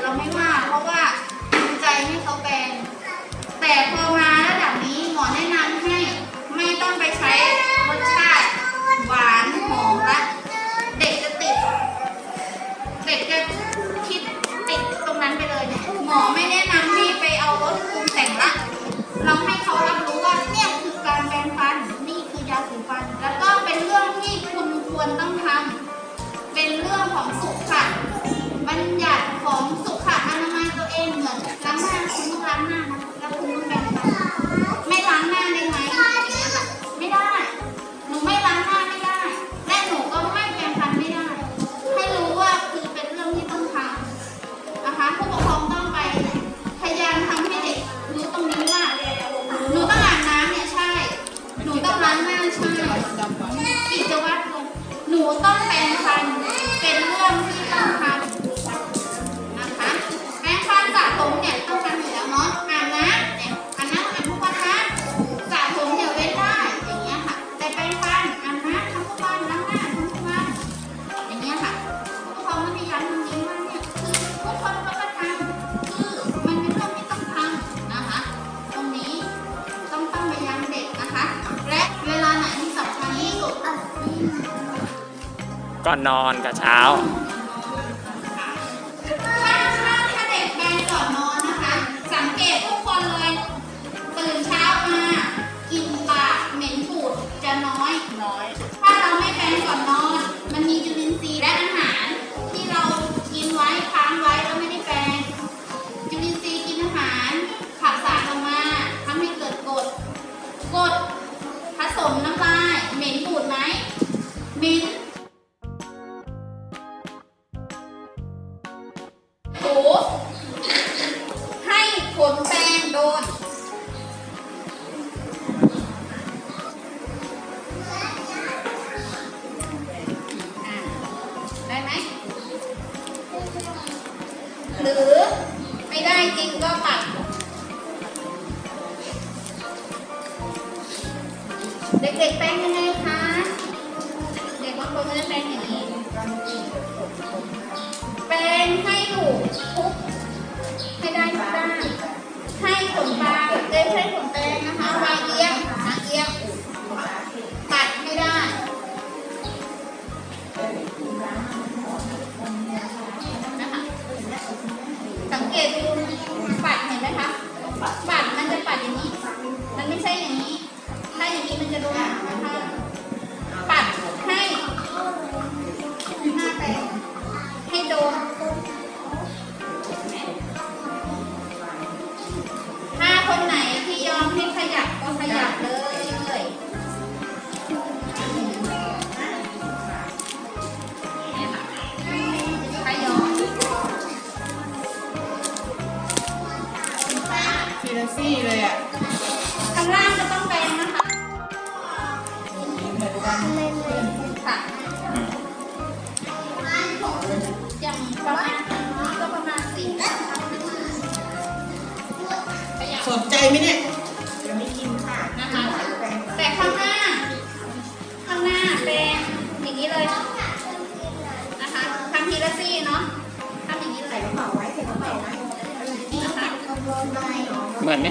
เราไม่ว่า เพราะว่าภูมิใจให้เขาแปลงแต่พอมา ก็นอนกับเช้า ให้ขนแป้งโดน ได้ไหม หรือไม่ได้จริงก็ปัดเด็กๆแป้งยังไงคะ เด็กบางคนก็จะแป้งอย่างนี้ แป้งให้ถูก สังเกตดูปัดเห็นไหมคะปัดมันจะปัดอย่างนี้ มันไม่ใช่อย่างนี้ ถ้าอย่างนี้มันจะโดน เป็ซี่เลยอะข้างล่างจะต้องแปรงนะคะเหมือนกันค่ะอย่างประมาณก็ประมาณสี่สนใจไหมเนี่ยยังไม่กินค่ะนะคะ แต่ข้างหน้า ข้างหน้าแปรงอย่างนี้เลยนะคะทำทีละซี่เนาะทำอย่างนี้เลยใส่กระเป๋าไว้ใส่กระเป๋านะคะ เหมือนไหม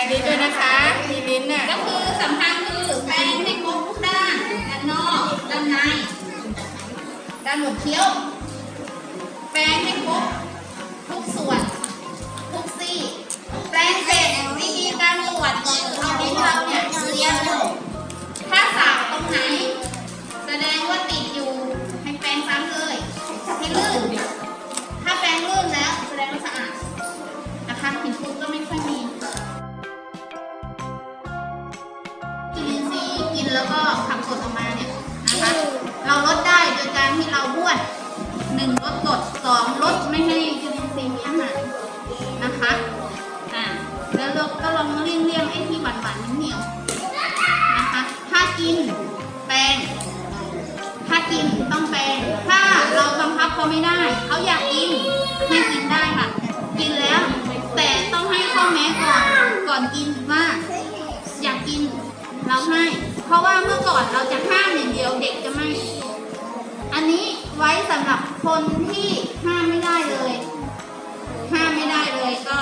อันนี้ด้วยนะคะมีลิ้นน่ะก็คือสำคัญคือแป้งให้ครบทุกด้านด้านนอกด้านในด้านหัวเคี้ยว แป้งให้ครบทุกส่วน ทุกซี่ แป้งเสร็จวิธีการตรวจของเราที่เราเนี่ย แล้วก็ผักสดออกมาเนี่ยนะคะ เราลดได้โดยการที่เราบ้วนหนึ่งลดกดสองลดไม่ให้จุลินทรีย์มีอาหารนะคะแล้วก็ลองเลี่ยงเลี่ยงไอ้ที่หวานหวานนิเหนียวนะคะ ถ้ากินแปลงถ้ากินต้องแปลงถ้าเราบังคับเขาไม่ได้ เขาอยากกินให้กินได้ค่ะ กินแล้ว แต่ต้องให้ข้อแม้ก่อนก่อนกินว่า อยากกินเราให้ เพราะว่าเมื่อก่อนเราจะห้ามอย่างเดียวเด็กจะไม่ อันนี้ไว้สำหรับคนที่ห้ามไม่ได้เลย ห้ามไม่ได้เลยก็